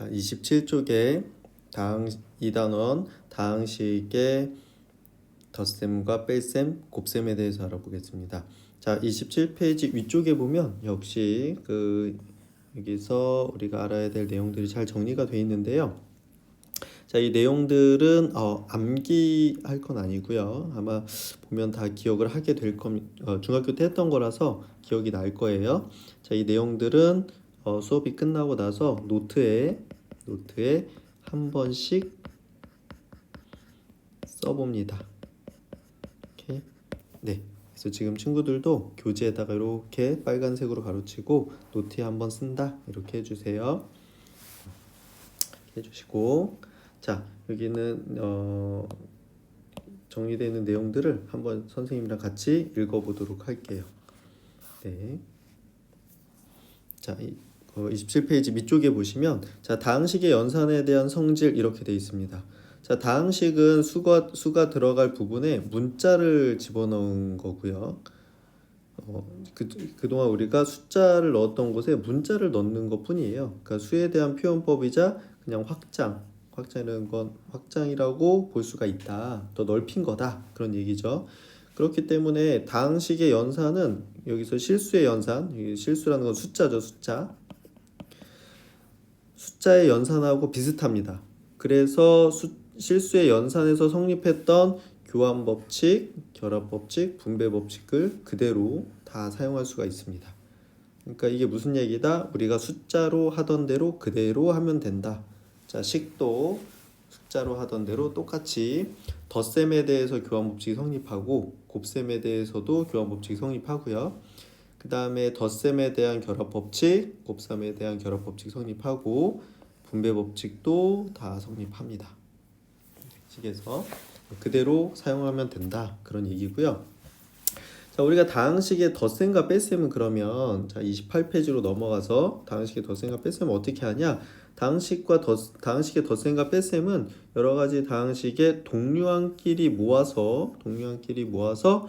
자, 27쪽에 다항 2단원 다항식의 덧셈과 뺄셈, 곱셈에 대해서 알아보겠습니다. 자, 27페이지 위쪽에 보면 역시 그 여기서 우리가 알아야 될 내용들이 잘 정리가 되어 있는데요. 자, 이 내용들은 어, 암기할 건 아니고요. 아마 보면 다 기억을 하게 될 겁니다. 어, 중학교 때 했던 거라서 기억이 날 거예요. 자, 이 내용들은 어, 수업이 끝나고 나서 노트에 노트에 한 번씩 써봅니다. 이렇게 네. 그래서 지금 친구들도 교재에다가 이렇게 빨간색으로 가로치고 노트에 한 번 쓴다 이렇게 해주세요. 이렇게 해주시고 자 여기는 어, 정리되어 있는 내용들을 한번 선생님이랑 같이 읽어보도록 할게요. 네. 자, 이, 어, 27페이지 밑쪽에 보시면 자 다항식의 연산에 대한 성질 이렇게 되어 있습니다. 자 다항식은 수가 수가 들어갈 부분에 문자를 집어넣은 거고요. 어, 그, 그동안 우리가 숫자를 넣었던 곳에 문자를 넣는 것 뿐이에요. 그러니까 수에 대한 표현법이자 그냥 확장, 확장이라는 건 확장이라고 볼 수가 있다. 더 넓힌 거다. 그런 얘기죠. 그렇기 때문에 다항식의 연산은 여기서 실수의 연산, 실수라는 건 숫자죠, 숫자. 숫자의 연산하고 비슷합니다. 그래서 수, 실수의 연산에서 성립했던 교환 법칙, 결합 법칙, 분배 법칙을 그대로 다 사용할 수가 있습니다. 그러니까 이게 무슨 얘기다? 우리가 숫자로 하던 대로 그대로 하면 된다. 자, 식도 숫자로 하던 대로 똑같이 덧셈에 대해서 교환 법칙이 성립하고 곱셈에 대해서도 교환 법칙이 성립하고요. 그 다음에 덧셈에 대한 결합 법칙, 곱셈에 대한 결합 법칙 성립하고 분배 법칙도 다 성립합니다. 식에서 그대로 사용하면 된다 그런 얘기고요. 자 우리가 다항식의 덧셈과 뺄셈은 그러면 자 28페이지로 넘어가서 다항식의 덧셈과 뺄셈은 어떻게 하냐? 다항식과 덧 다항식의 덧셈과 뺄셈은 여러 가지 다항식의 동류항끼리 모아서 동류항끼리 모아서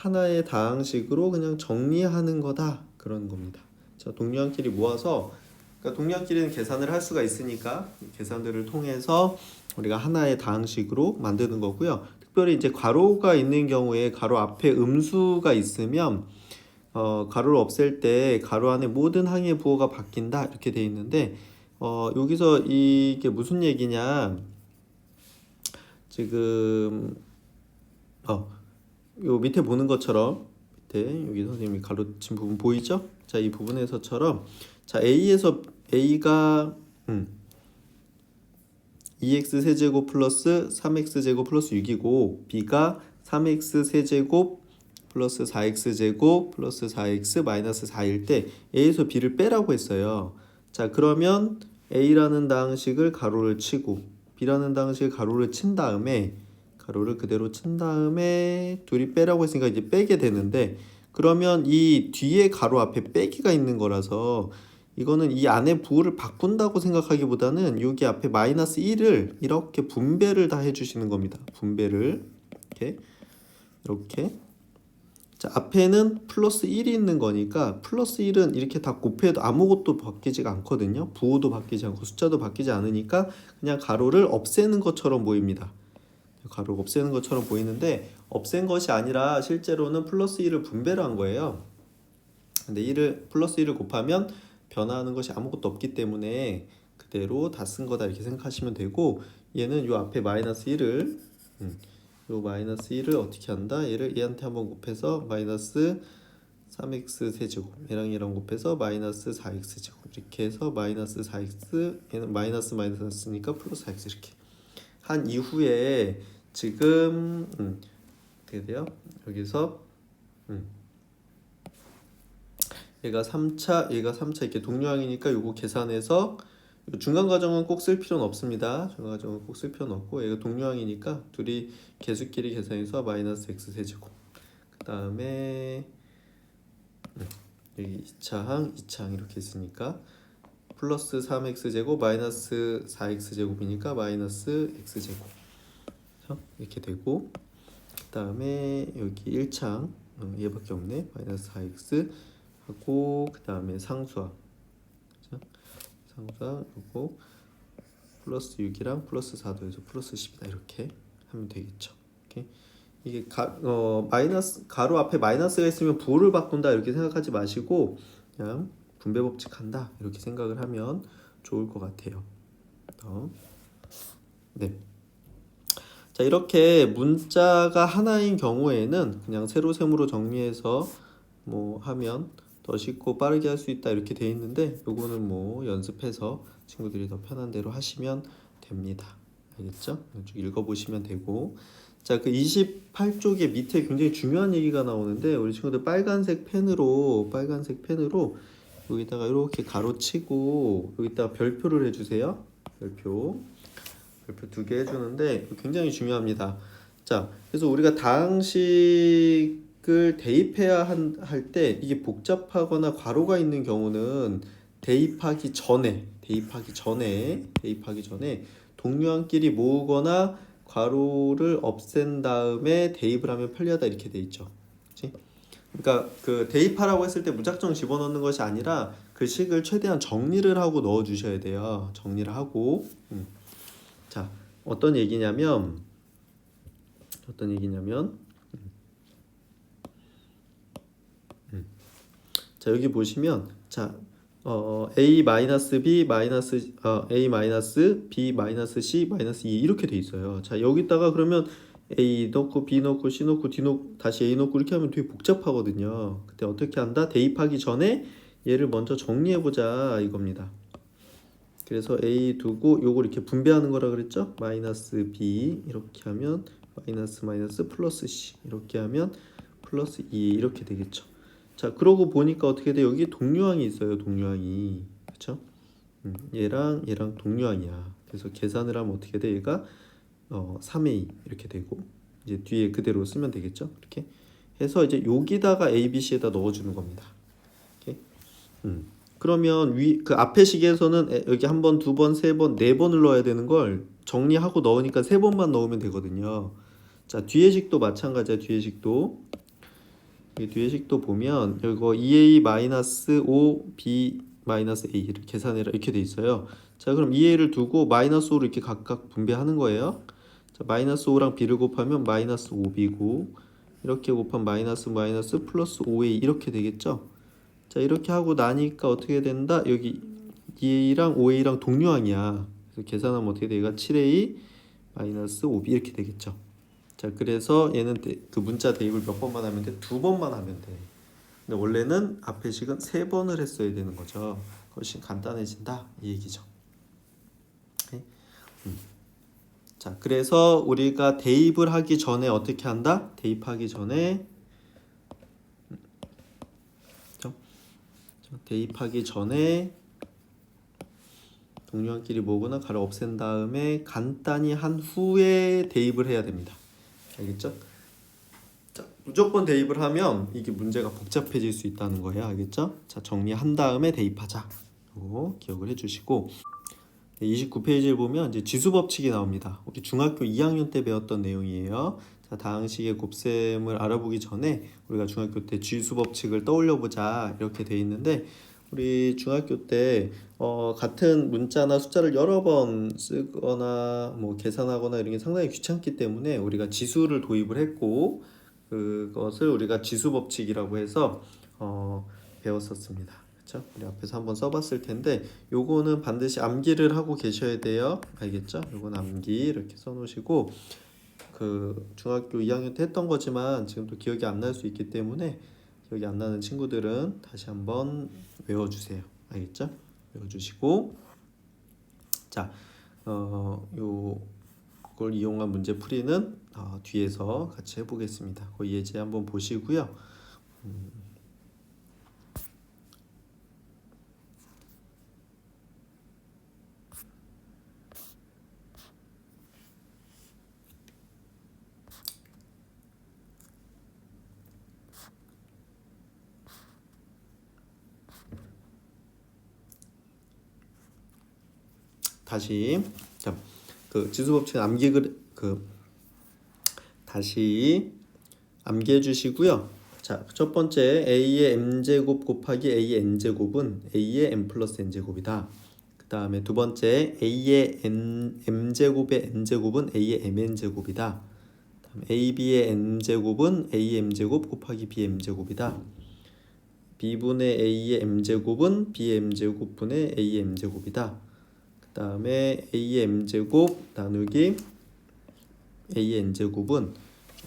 하나의 다항식으로 그냥 정리하는 거다 그런 겁니다. 자 동류항끼리 모아서 그러니까 동류항끼리는 계산을 할 수가 있으니까 계산들을 통해서 우리가 하나의 다항식으로 만드는 거고요. 특별히 이제 괄호가 있는 경우에 괄호 앞에 음수가 있으면 어, 가로를 없앨 때 가로 안에 모든 항의 부호가 바뀐다 이렇게 돼 있는데 어, 여기서 이게 무슨 얘기냐 지금 어, 요 밑에 보는 것처럼 밑에 여기 선생님이 가로친 부분 보이죠? 자, 이 부분에서처럼 자, A에서 A가 음, 2x 세제곱 플러스 3x 제곱 플러스 6이고 B가 3x 세제곱 플러스 4x 제곱 플러스 4x 마이너스 4일 때 A에서 B를 빼라고 했어요. 자, 그러면 A라는 다항식을 가로를 치고 B라는 다항식을 가로를 친 다음에 가로를 그대로 친 다음에 둘이 빼라고 했으니까 이제 빼게 되는데 그러면 이 뒤에 가로 앞에 빼기가 있는 거라서 이거는 이 안에 부호를 바꾼다고 생각하기보다는 여기 앞에 마이너스 1을 이렇게 분배를 다 해주시는 겁니다. 분배를 이렇게 이렇게 자 앞에는 플러스 1이 있는 거니까 플러스 1은 이렇게 다 곱해도 아무것도 바뀌지가 않거든요. 부호도 바뀌지 않고 숫자도 바뀌지 않으니까 그냥 가로를 없애는 것처럼 보입니다. 가로 없애는 것처럼 보이는데 없앤 것이 아니라 실제로는 플러스 1을 분배를 한 거예요. 근데 1을 플러스 1을 곱하면 변화하는 것이 아무것도 없기 때문에 그대로 다 쓴 거다 이렇게 생각하시면 되고 얘는 요 앞에 마이너스 1을 음, 요 마이너스 1을 어떻게 한다? 얘를 얘한테 한번 곱해서 마이너스 3x 세제곱 얘랑 얘랑 곱해서 마이너스 4x 제곱 이렇게 해서 마이너스 4x 얘는 마이너스 마이너스니까 플러스 4x 이렇게 한 이후에 지금 음, 어떻게 돼요? 여기서 음, 얘가 3차, 얘가 3차 이렇게 동류항이니까 요거 계산해서 중간 과정은 꼭 쓸 필요는 없습니다. 중간 과정은 꼭 쓸 필요는 없고 얘가 동류항이니까 둘이 개수끼리 계산해서 마이너스 x 세제곱. 그 다음에 음, 여기 2차 항, 2차 항 이렇게 있으니까 플러스 3x 제곱 마이너스 4x 제곱이니까 마이너스 x 제곱. 이렇게 되고 그 다음에 여기 1창 어, 얘밖에 없네 마이너스 4x 하고 그 다음에 상수항 그죠? 상수항 요거 플러스 6이랑 플러스 4도 해서 플러스 10이다 이렇게 하면 되겠죠. 오케이. 이게 가, 어, 마이너스 가로 앞에 마이너스가 있으면 부호를 바꾼다 이렇게 생각하지 마시고 그냥 분배 법칙 한다 이렇게 생각을 하면 좋을 것 같아요. 어. 네. 자 이렇게 문자가 하나인 경우에는 그냥 세로 세모로 정리해서 뭐 하면 더 쉽고 빠르게 할 수 있다 이렇게 돼 있는데 요거는 뭐 연습해서 친구들이 더 편한 대로 하시면 됩니다. 알겠죠? 쭉 읽어보시면 되고 자 그 28쪽에 밑에 굉장히 중요한 얘기가 나오는데 우리 친구들 빨간색 펜으로 빨간색 펜으로 여기다가 이렇게 가로치고 여기다가 별표를 해주세요. 별표 별표 두 개 해주는데 굉장히 중요합니다. 자, 그래서 우리가 다항식을 대입해야 할 때 이게 복잡하거나 괄호가 있는 경우는 대입하기 전에 대입하기 전에 대입하기 전에 동류항끼리 모으거나 괄호를 없앤 다음에 대입을 하면 편리하다 이렇게 돼 있죠. 그렇지? 그러니까 그 대입하라고 했을 때 무작정 집어넣는 것이 아니라 그 식을 최대한 정리를 하고 넣어 주셔야 돼요. 정리를 하고. 음. 자, 어떤 얘기냐면 어떤 얘기냐면 음. 자, 여기 보시면 자, 어, a 마이너스 b 마이너스 어, a 마이너스 b 마이너스 c 마이너스 2 이렇게 돼 있어요. 자, 여기다가 그러면 a 넣고 b 넣고 c 넣고 d 넣고 다시 a 넣고 이렇게 하면 되게 복잡하거든요. 그때 어떻게 한다? 대입하기 전에 얘를 먼저 정리해 보자 이겁니다. 그래서 a 두고 요걸 이렇게 분배하는 거라 그랬죠? 마이너스 b 이렇게 하면 마이너스 마이너스 플러스 c 이렇게 하면 플러스 2 이렇게 되겠죠. 자 그러고 보니까 어떻게 돼 여기 동류항이 있어요 동류항이 그렇죠? 음, 얘랑 얘랑 동류항이야. 그래서 계산을 하면 어떻게 돼 얘가 어 3a 이렇게 되고 이제 뒤에 그대로 쓰면 되겠죠? 이렇게 해서 이제 여기다가 a, b, c에다 넣어주는 겁니다. 이렇게 음. 그러면 위 그 앞에 식에서는 에- 여기 한 번, 두 번, 세 번, 네 번을 넣어야 되는 걸 정리하고 넣으니까 세 번만 넣으면 되거든요. 자 뒤에 식도 마찬가지야. 뒤에 식도 이 뒤에 식도 보면 이거 2a 마이너스 5b 마이너스 a 를 계산해라 이렇게 돼 있어요. 자 그럼 2a를 두고 마이너스 5를 이렇게 각각 분배하는 거예요. 자 마이너스 5랑 b를 곱하면 마이너스 5b고 이렇게 곱하면 마이너스 마이너스 플러스 5a 이렇게 되겠죠. 자 이렇게 하고 나니까 어떻게 된다? 여기 2a랑 5a랑 동류항이야. 그래서 계산하면 어떻게 돼? 얘가 7a 마이너스 5b 이렇게 되겠죠. 자 그래서 얘는 대- 그 문자 대입을 몇 번만 하면 돼? 두 번만 하면 돼. 근데 원래는 앞에 식은 세 번을 했어야 되는 거죠. 훨씬 간단해진다 이 얘기죠. 오케이? 음. 자 그래서 우리가 대입을 하기 전에 어떻게 한다? 대입하기 전에 자, 대입하기 전에 동료한끼리 모으거나 가로 없앤 다음에 간단히 한 후에 대입을 해야 됩니다. 알겠죠? 자, 무조건 대입을 하면 이게 문제가 복잡해질 수 있다는 거예요. 알겠죠? 자, 정리한 다음에 대입하자. 요 기억을 해주시고 29페이지를 보면 이제 지수 법칙이 나옵니다. 우리 중학교 2학년 때 배웠던 내용이에요. 자, 다항식의 곱셈을 알아보기 전에 우리가 중학교 때 지수 법칙을 떠올려 보자 이렇게 돼 있는데 우리 중학교 때 어, 같은 문자나 숫자를 여러 번 쓰거나 뭐 계산하거나 이런 게 상당히 귀찮기 때문에 우리가 지수를 도입을 했고 그것을 우리가 지수 법칙이라고 해서 어, 배웠었습니다. 그렇죠? 우리 앞에서 한번 써봤을 텐데 요거는 반드시 암기를 하고 계셔야 돼요. 알겠죠? 요건 암기 이렇게 써놓으시고 그 중학교 2학년 때 했던 거지만 지금도 기억이 안 날 수 있기 때문에 기억이 안 나는 친구들은 다시 한번 외워주세요. 알겠죠? 외워주시고 자, 어, 요걸 이용한 문제 풀이는 어, 뒤에서 같이 해보겠습니다. 그 예제 한번 보시고요. 음. 다시 자, 그 지수 법칙 암기 그, 그 다시 암기해 주시고요. 자, 첫 번째 a의 m 제곱 곱하기 a의 n 제곱은 a의 m 플러스 n 제곱이다. 다음에 두 번째 a의 n m 제곱의 n 제곱은 a의 mn 제곱이다. 다음 ab의 n 제곱은 a m 제곱 곱하기 b m 제곱이다. b분의 a의 m 제곱은 b m 제곱분의 a m 제곱이다. 그 다음에 a의 m 제곱 나누기 a의 n 제곱은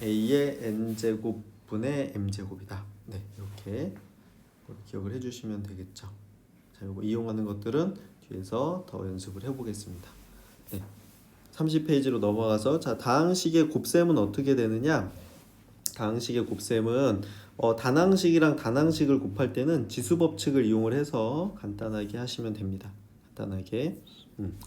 a의 n 제곱분의 m 제곱이다. 네, 이렇게 기억을 해주시면 되겠죠. 자, 이거 이용하는 것들은 뒤에서 더 연습을 해보겠습니다. 네, 30페이지로 넘어가서 자 다항식의 곱셈은 어떻게 되느냐? 다항식의 곱셈은 어, 단항식이랑 단항식을 곱할 때는 지수 법칙을 이용을 해서 간단하게 하시면 됩니다. 간단하게. 음.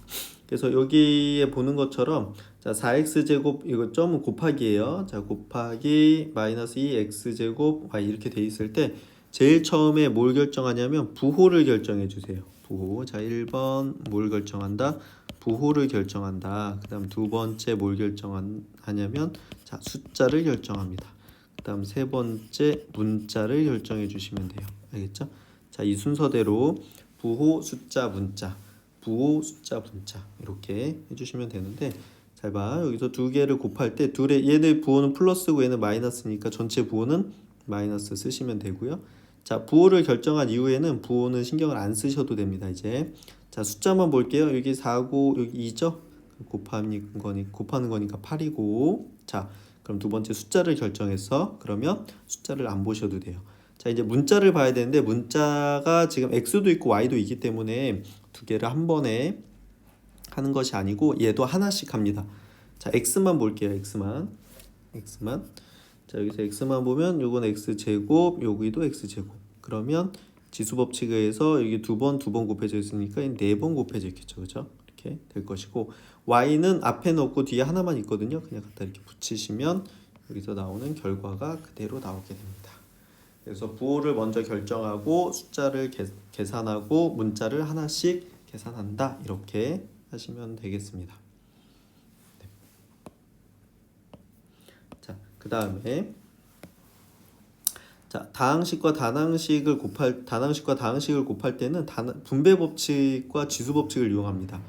그래서 여기에 보는 것처럼 자 4x 제곱 이거 점은 곱하기예요. 자 곱하기 마이너스 2x 제곱 y 이렇게 돼 있을 때 제일 처음에 뭘 결정하냐면 부호를 결정해 주세요. 부호. 자 1번 뭘 결정한다? 부호를 결정한다. 그다음 두 번째 뭘 결정하냐면 자 숫자를 결정합니다. 그다음 세 번째 문자를 결정해 주시면 돼요. 알겠죠? 자, 이 순서대로 부호, 숫자, 문자, 부호, 숫자, 문자 이렇게 해주시면 되는데 잘 봐. 여기서 두 개를 곱할 때 둘의 얘네 부호는 플러스고 얘는 마이너스니까 전체 부호는 마이너스 쓰시면 되고요. 자, 부호를 결정한 이후에는 부호는 신경을 안 쓰셔도 됩니다. 이제 자 숫자만 볼게요. 여기 4고 여기 2죠? 곱하는 거니 곱하는 거니까 8이고 자 그럼 두 번째 숫자를 결정해서 그러면 숫자를 안 보셔도 돼요. 자 이제 문자를 봐야 되는데 문자가 지금 x도 있고 y도 있기 때문에 두 개를 한 번에 하는 것이 아니고 얘도 하나씩 합니다. 자 x만 볼게요. x만. X만. 자 여기서 x만 보면 요건 x 제곱 여기도 x 제곱. 그러면 지수 법칙에 의해서 여기 두 번 두 번 곱해져 있으니까 네 번 곱해져 있겠죠 그죠? 이렇게 될 것이고 y는 앞에 넣고 뒤에 하나만 있거든요. 그냥 갖다 이렇게 붙이시면 여기서 나오는 결과가 그대로 나오게 됩니다 그래서 부호를 먼저 결정하고 숫자를 계, 계산하고 문자를 하나씩 계산한다 이렇게 하시면 되겠습니다 네. 자 그 다음에 자, 다항식과 단항식을 곱할 단항식과 다항식을 곱할 때는 단, 분배 법칙과 지수 법칙을 이용합니다.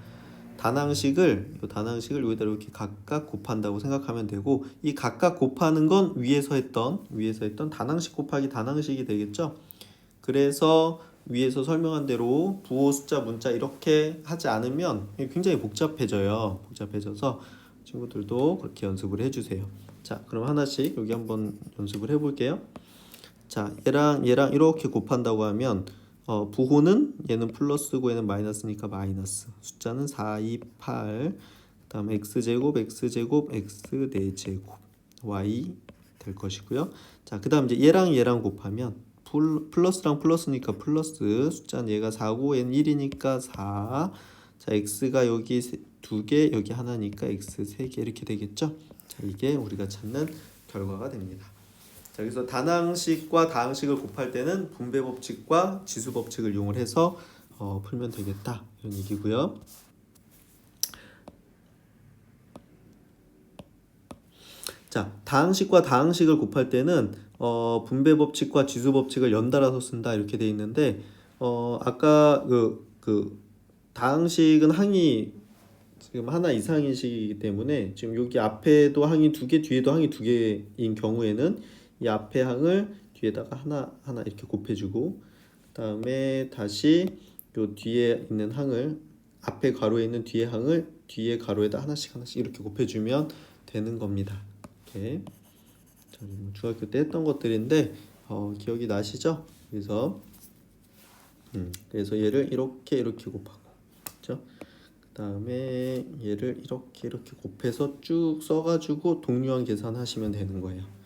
단항식을 이 단항식을 여기다 이렇게 각각 곱한다고 생각하면 되고 이 각각 곱하는 건 위에서 했던 위에서 했던 단항식 곱하기 단항식이 되겠죠. 그래서 위에서 설명한 대로 부호 숫자 문자 이렇게 하지 않으면 굉장히 복잡해져요. 복잡해져서 친구들도 그렇게 연습을 해주세요. 자, 그럼 하나씩 여기 한번 연습을 해볼게요. 자, 얘랑 얘랑 이렇게 곱한다고 하면 어, 부호는 얘는 플러스고 얘는 마이너스니까 마이너스. 숫자는 4, 2, 8. 그다음 x 제곱, x 제곱, x 4제곱, y 될 것이고요. 자, 그다음 이제 얘랑 얘랑 곱하면 플, 플러스랑 플러스니까 플러스. 숫자는 얘가 4고 얘는 1이니까 4. 자, x가 여기 두 개, 여기 하나니까 x 세 개 이렇게 되겠죠? 자, 이게 우리가 찾는 결과가 됩니다. 자, 여기서 단항식과 다항식을 곱할 때는 분배 법칙과 지수 법칙을 이용을 해서 어, 풀면 되겠다 이런 얘기고요. 자, 다항식과 다항식을 곱할 때는 어, 분배 법칙과 지수 법칙을 연달아서 쓴다 이렇게 돼 있는데 어, 아까 그, 그 다항식은 항이 지금 하나 이상인 식이기 때문에 지금 여기 앞에도 항이 두 개, 뒤에도 항이 두 개인 경우에는 이 앞에 항을 뒤에다가 하나 하나 이렇게 곱해주고 그다음에 다시 요 뒤에 있는 항을 앞에 가로에 있는 뒤에 항을 뒤에 가로에다 하나씩 하나씩 이렇게 곱해주면 되는 겁니다. 이렇게 뭐 중학교 때 했던 것들인데 어, 기억이 나시죠? 그래서 음, 그래서 얘를 이렇게 이렇게 곱하고 그렇죠? 그다음에 얘를 이렇게 이렇게 곱해서 쭉 써가지고 동류한 계산하시면 되는 거예요.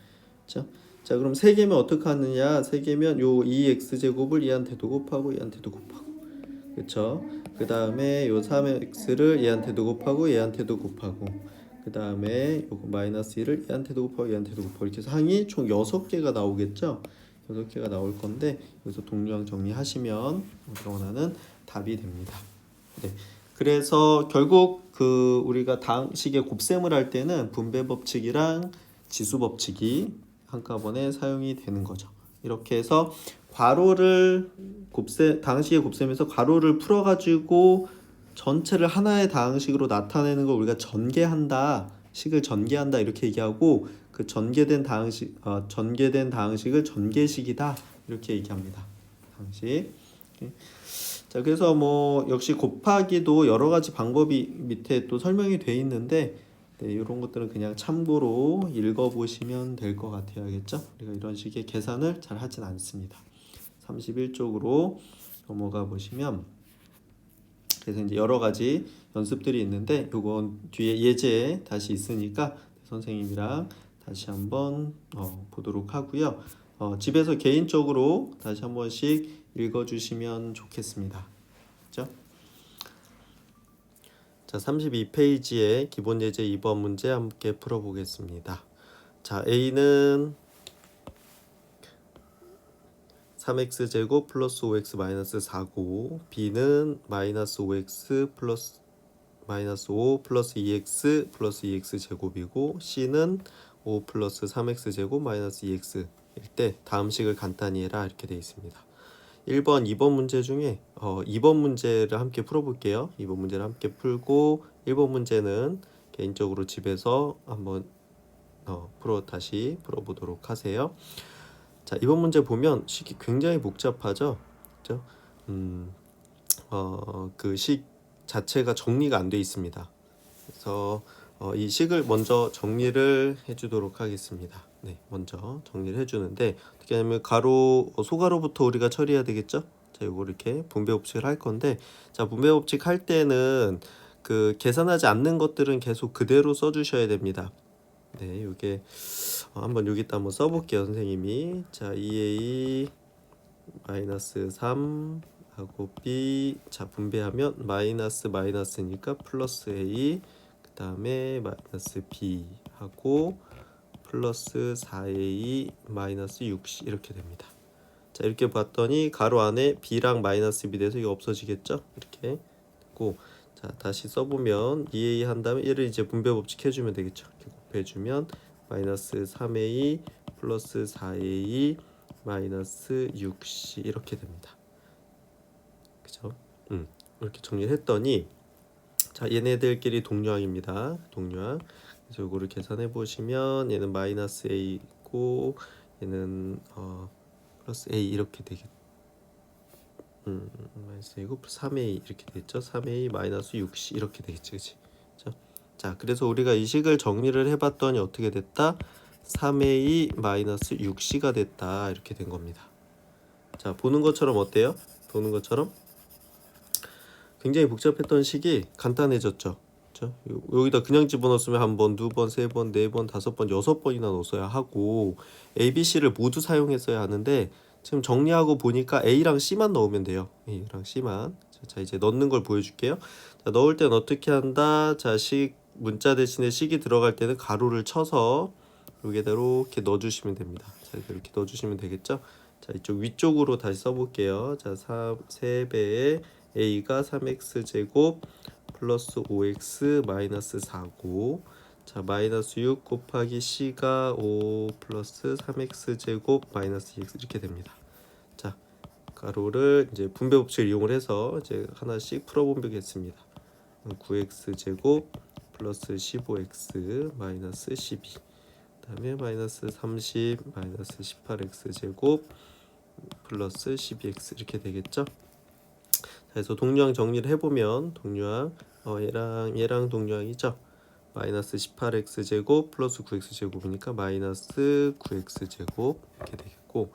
그렇죠? 자 그럼 세 개면 어떻게 하느냐? 세 개면 요 2x 제곱을 얘한테도 곱하고 얘한테도 곱하고. 그쵸? 그 다음에 요 3x를 얘한테도 곱하고 얘한테도 곱하고. 그 다음에 요거 마이너스 1을 얘한테도 곱하고 얘한테도 곱하고. 이렇게 해서 항이 총 6개가 나오겠죠? 6개가 나올 건데 여기서 동류항 정리하시면 원하는 답이 됩니다. 네. 그래서 결국 그 우리가 다항식의 곱셈을 할 때는 분배 법칙이랑 지수 법칙이 한꺼번에 사용이 되는 거죠. 이렇게 해서 괄호를 곱셈 당시의 곱셈에서 괄호를 풀어 가지고 전체를 하나의 다항식으로 나타내는 걸 우리가 전개한다. 식을 전개한다 이렇게 얘기하고 그 전개된 다항식 어, 전개된 다항식을 전개식이다 이렇게 얘기합니다. 다항식. 오케이. 자 그래서 뭐 역시 곱하기도 여러 가지 방법이 밑에 또 설명이 돼 있는데 네, 이런 것들은 그냥 참고로 읽어보시면 될 것 같아요. 알겠죠? 우리가 이런 식의 계산을 잘 하진 않습니다. 31쪽으로 넘어가 보시면 그래서 이제 여러 가지 연습들이 있는데 요건 뒤에 예제 다시 있으니까 선생님이랑 다시 한번 어, 보도록 하고요. 어, 집에서 개인적으로 다시 한 번씩 읽어주시면 좋겠습니다. 자, 32페이지에 기본 예제 2번 문제 함께 풀어보겠습니다. 자, A는 3x 제곱 플러스 5x 마이너스 4고 B는 마이너스 5x 플러스 마이너스 5 플러스 2x 플러스 2x 제곱이고 C는 5 플러스 3x 제곱 마이너스 2x 일 때 다음 식을 간단히 해라 이렇게 되어 있습니다. 1번, 2번 문제 중에 어, 2번 문제를 함께 풀어볼게요. 2번 문제를 함께 풀고 1번 문제는 개인적으로 집에서 한번 어, 풀어 다시 풀어보도록 하세요. 자, 이번 문제 보면 식이 굉장히 복잡하죠. 그죠? 음, 어, 그 식 자체가 정리가 안 돼 있습니다. 그래서 어, 이 식을 먼저 정리를 해주도록 하겠습니다. 네, 먼저 정리를 해주는데 어떻게 하냐면 가로 어, 소가로부터 우리가 처리해야 되겠죠? 자, 요거 이렇게 분배 법칙을 할 건데 자 분배 법칙 할 때는 그 계산하지 않는 것들은 계속 그대로 써 주셔야 됩니다. 네, 요게 어, 한번 여기다 한번 써 볼게요, 선생님이. 자, 2a 마이너스 3 하고 b 자 분배하면 마이너스 마이너스니까 플러스 a 그 다음에 마이너스 b 하고 플러스 4a 마이너스 6c 이렇게 됩니다. 자 이렇게 봤더니 가로 안에 b랑 마이너스 b 돼서 이거 없어지겠죠? 이렇게 됐고 자 다시 써보면 2a 한 다음에 얘를 이제 분배 법칙 해주면 되겠죠? 이렇게 곱해주면 마이너스 3a 플러스 4a 마이너스 6c 이렇게 됩니다. 그죠? 음 이렇게 정리했더니 자 얘네들끼리 동류항입니다. 동류항. 그래서 이거를 계산해 보시면 얘는 마이너스 a고 얘는 어 플러스 a 이렇게 되겠. 음 마이너스 a고 3a 이렇게 되겠죠. 3a 마이너스 6c 이렇게 되겠지, 그렇지? 자 그래서 우리가 이 식을 정리를 해봤더니 어떻게 됐다? 3a 마이너스 6c가 됐다 이렇게 된 겁니다. 자 보는 것처럼 어때요? 보는 것처럼 굉장히 복잡했던 식이 간단해졌죠. 그렇죠? 여기다 그냥 집어넣었으면 한 번, 두 번, 세 번, 네 번, 다섯 번, 여섯 번이나 넣었어야 하고 A, B, C를 모두 사용했어야 하는데 지금 정리하고 보니까 A랑 C만 넣으면 돼요. A랑 C만. 자 이제 넣는 걸 보여줄게요. 자, 넣을 땐 어떻게 한다? 자, 식 문자 대신에 식이 들어갈 때는 가로를 쳐서 여기에다 이렇게 넣어주시면 됩니다. 자, 이렇게 넣어주시면 되겠죠? 자, 이쪽 위쪽으로 다시 써볼게요. 자, 3, 3배의 a가 3x 제곱 플러스 5x 마이너스 4고 자 마이너스 6 곱하기 c가 5 플러스 3x 제곱 마이너스 2x 이렇게 됩니다. 자 가로를 이제 분배 법칙을 이용을 해서 이제 하나씩 풀어보겠습니다. 9x 제곱 플러스 15x 마이너스 12 그다음에 마이너스 30 마이너스 18x 제곱 플러스 12x 이렇게 되겠죠? 그래서 동류항 정리를 해보면 동류항 어, 얘랑 얘랑 동류항이죠. 마이너스 18x 제곱 플러스 9x 제곱이니까 마이너스 9x 제곱 이렇게 되겠고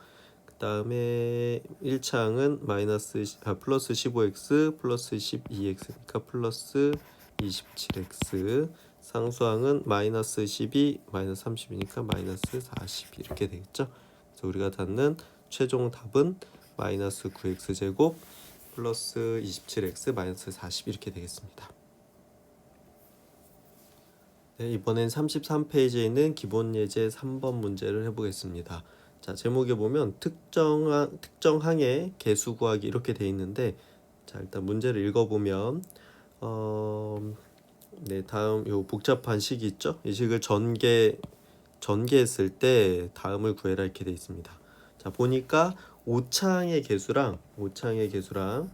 그 다음에 1창은 마이너스 아, 플러스 15x 플러스 12x니까 플러스 27x 상수항은 마이너스 12 마이너스 30이니까 마이너스 40 이렇게 되겠죠. 그래서 우리가 갖는 최종 답은 마이너스 9x 제곱 플러스 27x 마이너스 40 이렇게 되겠습니다. 네, 이번엔 33페이지에 있는 기본 예제 3번 문제를 해보겠습니다. 자, 제목에 보면 특정항, 특정 항의 개수 구하기 이렇게 돼 있는데 자, 일단 문제를 읽어 보면 어, 네, 다음 요 복잡한 식이 있죠? 이 식을 전개 전개했을 때 다음을 구해라 이렇게 돼 있습니다. 자, 보니까 오창의 개수랑 오창의 개수랑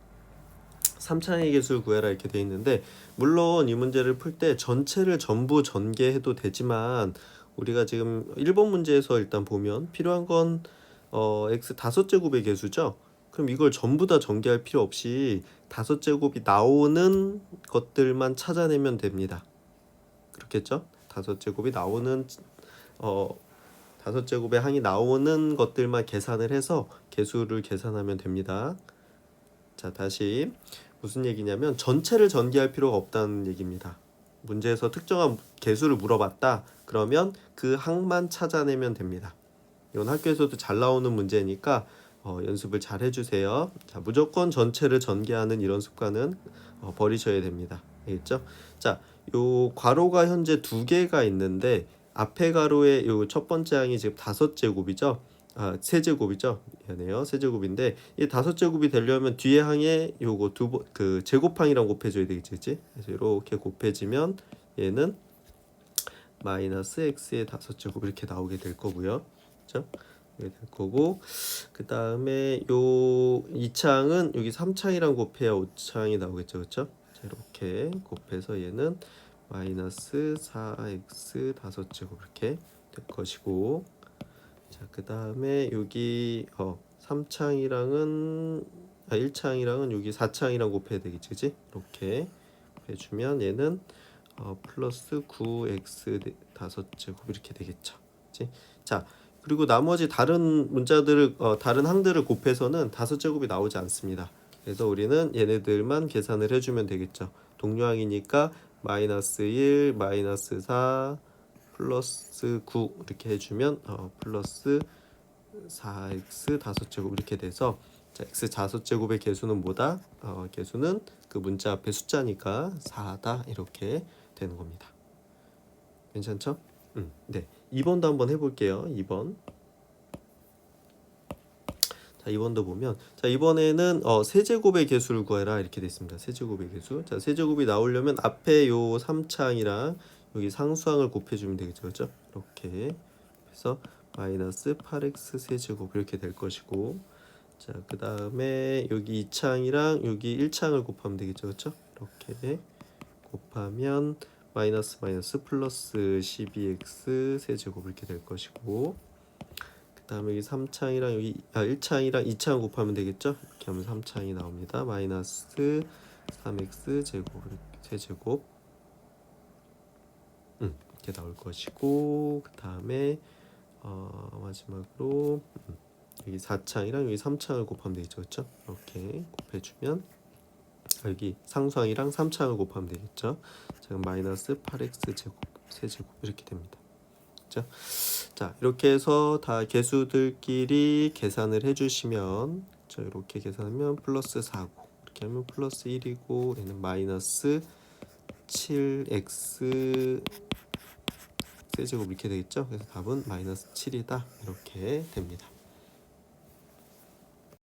3창의 개수를 구해라 이렇게 돼 있는데 물론 이 문제를 풀 때 전체를 전부 전개해도 되지만 우리가 지금 1번 문제에서 일단 보면 필요한 건 어, x 다섯 제곱의 개수죠. 그럼 이걸 전부 다 전개할 필요 없이 다섯 제곱이 나오는 것들만 찾아내면 됩니다. 그렇겠죠? 다섯 제곱이 나오는 어 다섯 제곱의 항이 나오는 것들만 계산을 해서 개수를 계산하면 됩니다. 자, 다시 무슨 얘기냐면 전체를 전개할 필요가 없다는 얘기입니다. 문제에서 특정한 개수를 물어봤다. 그러면 그 항만 찾아내면 됩니다. 이건 학교에서도 잘 나오는 문제니까 어, 연습을 잘 해주세요. 자, 무조건 전체를 전개하는 이런 습관은 어, 버리셔야 됩니다. 알겠죠? 자, 요 괄호가 현재 두 개가 있는데 앞에 가로의 요 첫 번째 항이 지금 다섯 제곱이죠. 아, 세 제곱이죠. 미안해요. 세 제곱인데 이 다섯 제곱이 되려면 뒤에 항에 요거 두그 제곱항이랑 곱해 줘야 되겠지, 그치? 그래서 이렇게 곱해지면 얘는 마이너스 x의 다섯 제곱 이렇게 나오게 될 거고요. 그렇죠? 될 거고 그 다음에 요 2창은 여기 3창이랑 곱해야 5창이 나오겠죠, 그렇죠? 자, 이렇게 곱해서 얘는 마이너스 4x 다섯 제곱 이렇게 될 것이고 자, 그 다음에 여기 어 3창이랑은 아 1창이랑은 여기 4창이랑 곱해야 되겠지, 그지? 이렇게 해주면 얘는 어 플러스 9x 다섯 제곱 이렇게 되겠죠, 그지? 자, 그리고 나머지 다른 문자들을 어, 다른 항들을 곱해서는 다섯 제곱이 나오지 않습니다. 그래서 우리는 얘네들만 계산을 해주면 되겠죠. 동료항이니까 마이너스 1, 마이너스 4, 플러스 9 이렇게 해주면 어, 플러스 4x 다섯 제곱 이렇게 돼서 자, x 다섯 제곱의 개수는 뭐다? 어, 개수는 그 문자 앞에 숫자니까 4다 이렇게 되는 겁니다. 괜찮죠? 음, 네. 2번도 한번 해볼게요. 2번. 자, 2번도 보면 자, 이번에는 어, 세제곱의 개수를 구해라 이렇게 돼 있습니다. 세제곱의 개수. 자, 세제곱이 나오려면 앞에 요 3창이랑 여기 상수항을 곱해 주면 되겠죠. 그렇죠? 이렇게. 그래서 마이너스 8x 세제곱 이렇게 될 것이고 자, 그 다음에 여기 2창이랑 여기 1창을 곱하면 되겠죠. 그렇죠? 이렇게 곱하면 마이너스 마이너스 플러스 12x 세제곱 이렇게 될 것이고 그 다음에 여기 3창이랑 여기 아 1창이랑 2창 곱하면 되겠죠 이렇게 하면 3창이 나옵니다 마이너스 3x 제곱 세제곱 음, 이렇게 나올 것이고 그 다음에 어, 마지막으로 음, 여기 4창이랑 여기 3창을 곱하면 되겠죠 그렇죠 이렇게 곱해주면 여기 상수항이랑 3창을 곱하면 되겠죠. 지금 마이너스 8x 제곱 세제곱 이렇게 됩니다. 그죠? 자 이렇게 해서 다 개수들끼리 계산을 해주시면 자 이렇게 계산하면 플러스 4고 이렇게 하면 플러스 1이고 얘는 마이너스 7x 세제곱 이렇게 되겠죠. 그래서 답은 마이너스 7이다 이렇게 됩니다.